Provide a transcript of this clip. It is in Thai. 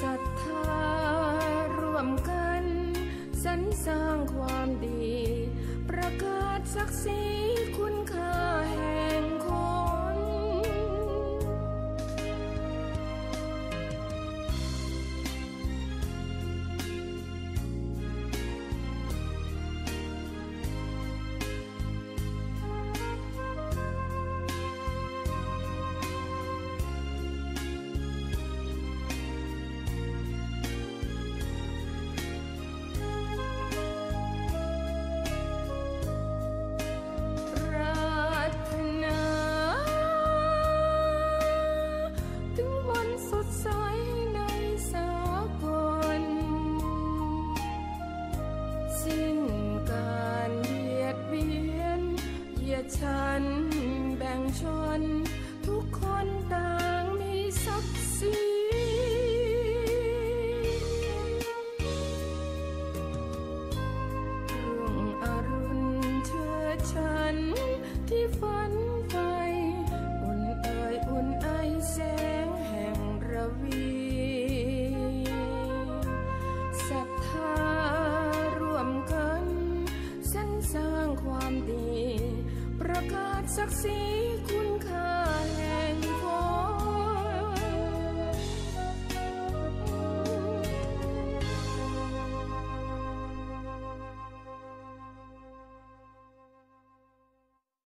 ศรัทธาร่วมกัน สรรสร้างความดี ประกาศศักดิ์ศรี ฉันแบ่งชน ทุกคนต่างมีศักดิ์ศรีรุ่งอรุณเธอฉันที่ฝัน succeed.